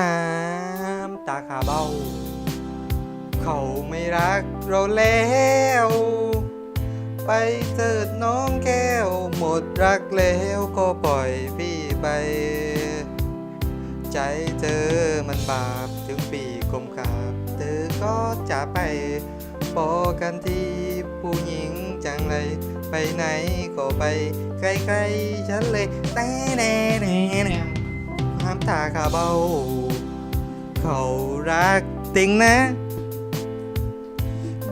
น้ำตาขาเบ้า เขาไม่รักเราแล้ว ไปเถิดน้องแก้ว หมดรักแล้วก็ปล่อยพี่ไป ใจเธอมันบาปถึงปีกลมกราบเธอก็จะไปพอกันที่ผู้หญิงจังไรไปไหนก็ไปใกล้ๆฉันเลยแต่แน่ แน่แน่น้ำตาขาเบาเขารักติงนะ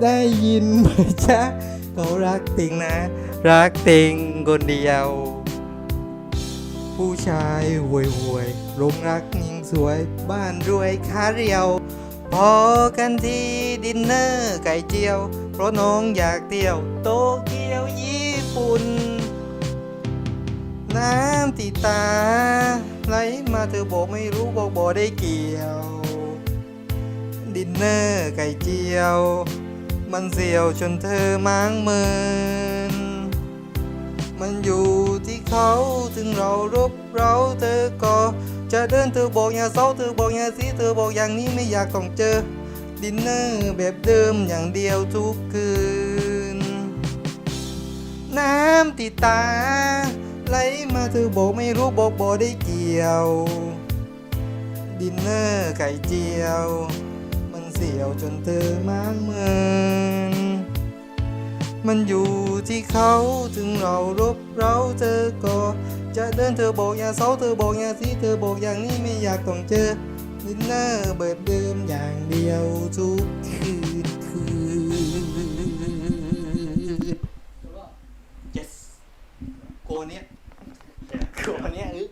ได้ยินไหมจ๊ะเขารักติงนะ รักติงคนเดียว ผู้ชายหวยหวยๆหลงรักหญิงสวยบ้านรวยขาเรียว พอกันที่ดินเนอร์ไก่เจียว เพราะน้องอยากเที่ยว โตเกียวญี่ปุ่น น้ำติตา เธอบอกไม่รู้บอกบอกได้เกี่ยว ดินเนอร์ไก่เจียว มันเสียวจนเธอม้างเมิน มันอยู่ที่เขาถึงเรารบเราเธอก็จะเดินเธอบอกอย่าเศร้าเธอบอกอย่าซีเธอบอกอย่างนี้ไม่อยากต้องเจอ ดินเนอร์แบบเดิมอย่างเดียวทุกคืน น้ำติดตา ไหลมาเธอบอกไม่รู้บอกบอกได้เกี่ยว ดินเนอร์ไก่เจียว มันเสียวจนเธอมาเมินมันอยู่ที่เขาถึงเรารบเราเธอก็จะเดินเธอบอกอย่าเศร้าเธอบอกอย่าซีเธอบอกอย่างนี้ไม่อยากต้องเจอดินเนอร์เบิดเดิมอย่างเดียวทุก ลัวเนี้ยกลัวเนี้ยอึ๊